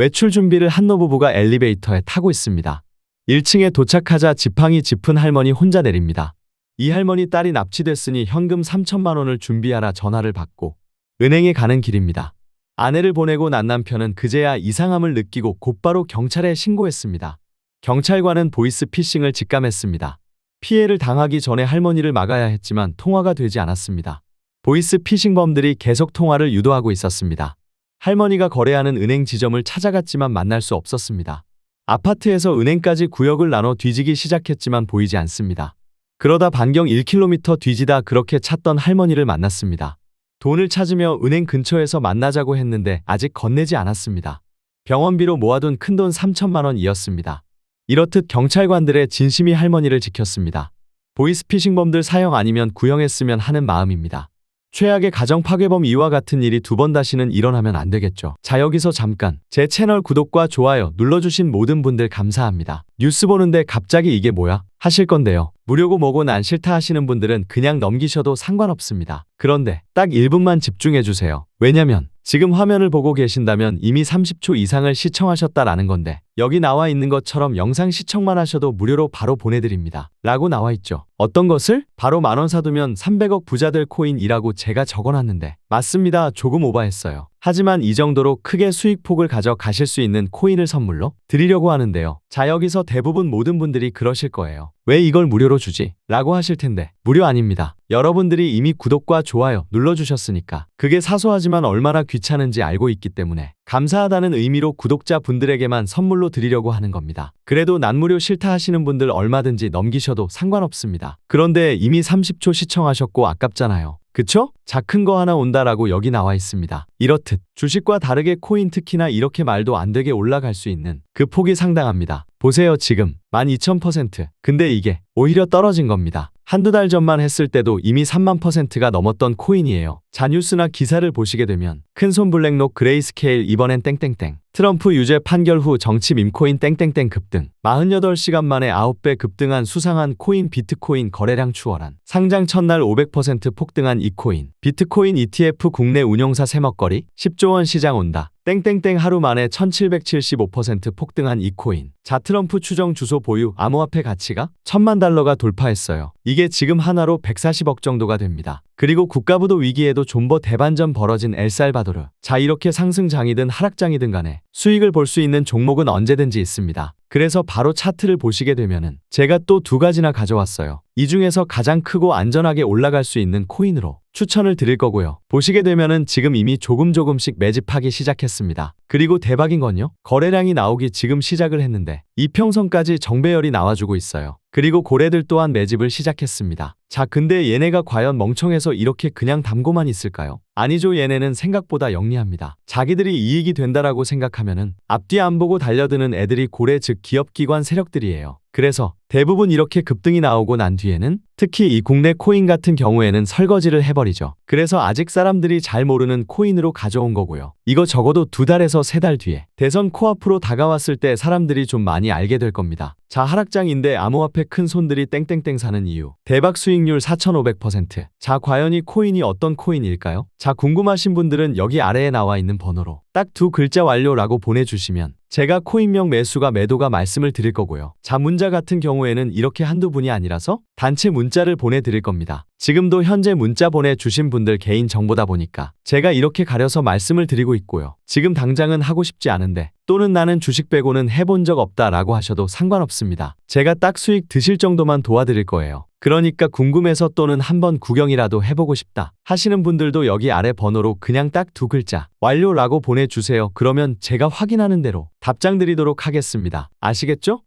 외출 준비를 한 노부부가 엘리베이터에 타고 있습니다. 1층에 도착하자 지팡이 짚은 할머니 혼자 내립니다. 이 할머니 딸이 납치됐으니 현금 3천만 원을 준비하라 전화를 받고 은행에 가는 길입니다. 아내를 보내고 난 남편은 그제야 이상함을 느끼고 곧바로 경찰에 신고했습니다. 경찰관은 보이스 피싱을 직감했습니다. 피해를 당하기 전에 할머니를 막아야 했지만 통화가 되지 않았습니다. 보이스 피싱범들이 계속 통화를 유도하고 있었습니다. 할머니가 거래하는 은행 지점을 찾아갔지만 만날 수 없었습니다. 아파트에서 은행까지 구역을 나눠 뒤지기 시작했지만 보이지 않습니다. 그러다 반경 1km 뒤지다 그렇게 찾던 할머니를 만났습니다. 돈을 찾으며 은행 근처에서 만나자고 했는데 아직 건네지 않았습니다. 병원비로 모아둔 큰돈 3천만 원이었습니다. 이렇듯 경찰관들의 진심이 할머니를 지켰습니다. 보이스피싱범들 사형 아니면 구형했으면 하는 마음입니다. 최악의 가정 파괴범 이와 같은 일이 두 번 다시는 일어나면 안 되겠죠. 자, 여기서 잠깐 제 채널 구독과 좋아요 눌러주신 모든 분들 감사합니다. 뉴스 보는데 갑자기 이게 뭐야? 하실 건데요. 무료고 뭐고 난 싫다 하시는 분들은 그냥 넘기셔도 상관없습니다. 그런데 딱 1분만 집중해 주세요. 왜냐면 지금 화면을 보고 계신다면 이미 30초 이상을 시청하셨다라는 건데 여기 나와 있는 것처럼 영상 시청만 하셔도 무료로 바로 보내드립니다. 라고 나와 있죠. 어떤 것을? 바로 만원 사두면 300억 부자들 코인이라고 제가 적어놨는데 맞습니다. 조금 오바했어요. 하지만 이 정도로 크게 수익폭을 가져가실 수 있는 코인을 선물로 드리려고 하는데요. 자, 여기서 대부분 모든 분들이 그러실 거예요. 왜 이걸 무료로 주지? 라고 하실 텐데 무료 아닙니다. 여러분들이 이미 구독과 좋아요 눌러주셨으니까 그게 사소하지만 얼마나 귀찮은지 알고 있기 때문에 감사하다는 의미로 구독자 분들에게만 선물로 드리려고 하는 겁니다. 그래도 난 무료 싫다 하시는 분들 얼마든지 넘기셔도 상관없습니다. 그런데 이미 30초 시청하셨고 아깝잖아요. 그쵸? 자큰거 하나 온다라고 여기 나와 있습니다. 이렇듯 주식과 다르게 코인 특히나 이렇게 말도 안 되게 올라갈 수 있는 그 폭이 상당합니다. 보세요 지금 12,000% 근데 이게 오히려 떨어진 겁니다. 한두 달 전만 했을 때도 이미 3만 퍼센트가 넘었던 코인이에요. 자 뉴스나 기사를 보시게 되면 큰손 블랙록 그레이스케일 이번엔 땡땡땡 트럼프 유죄 판결 후 정치 밈코인 땡땡땡 급등 48시간 만에 9배 급등한 수상한 코인 비트코인 거래량 추월한 상장 첫날 500% 폭등한 이 코인 비트코인 ETF 국내 운용사 세먹거리 10조 원 시장 온다 땡땡땡 하루 만에 1775% 폭등한 이 코인 자 트럼프 추정 주소 보유 암호화폐 가치가 천만 달러가 돌파했어요. 이게 지금 하나로 140억 정도가 됩니다. 그리고 국가부도 위기에도 존버 대반전 벌어진 엘살바도르. 자 이렇게 상승장이든 하락장이든 간에 수익을 볼 수 있는 종목은 언제든지 있습니다. 그래서 바로 차트를 보시게 되면은 제가 또 두 가지나 가져왔어요. 이 중에서 가장 크고 안전하게 올라갈 수 있는 코인으로 추천을 드릴 거고요. 보시게 되면은 지금 이미 조금 조금씩 매집하기 시작했습니다. 그리고 대박인 건요. 거래량이 나오기 지금 시작을 했는데 이평선까지 정배열이 나와주고 있어요. 그리고 고래들 또한 매집을 시작했습니다. 자, 근데 얘네가 과연 멍청해서 이렇게 그냥 담고만 있을까요? 아니죠, 얘네는 생각보다 영리합니다. 자기들이 이익이 된다라고 생각하면은 앞뒤 안 보고 달려드는 애들이 고래 즉 기업기관 세력들이에요. 그래서 대부분 이렇게 급등이 나오고 난 뒤에는 특히 이 국내 코인 같은 경우에는 설거지를 해버리죠. 그래서 아직 사람들이 잘 모르는 코인으로 가져온 거고요. 이거 적어도 두 달에서 세 달 뒤에 대선 코앞으로 다가왔을 때 사람들이 좀 많이 알게 될 겁니다. 자 하락장인데 암호화폐 큰 손들이 땡땡땡 사는 이유 대박 수익률 4500%. 자 과연 이 코인이 어떤 코인일까요? 자 궁금하신 분들은 여기 아래에 나와 있는 번호로 딱 두 글자 완료라고 보내주시면 제가 코인명 매수가 매도가 말씀을 드릴 거고요. 자 문자 같은 경우에는 이렇게 한두 분이 아니라서 단체 문자를 보내드릴 겁니다. 지금도 현재 문자 보내주신 분들 개인 정보다 보니까 제가 이렇게 가려서 말씀을 드리고 있고요. 지금 당장은 하고 싶지 않은데 또는 나는 주식 빼고는 해본 적 없다 라고 하셔도 상관없습니다. 제가 딱 수익 드실 정도만 도와드릴 거예요. 그러니까 궁금해서 또는 한번 구경이라도 해보고 싶다 하시는 분들도 여기 아래 번호로 그냥 딱 두 글자 완료라고 보내주세요. 그러면 제가 확인하는 대로 답장 드리도록 하겠습니다. 아시겠죠?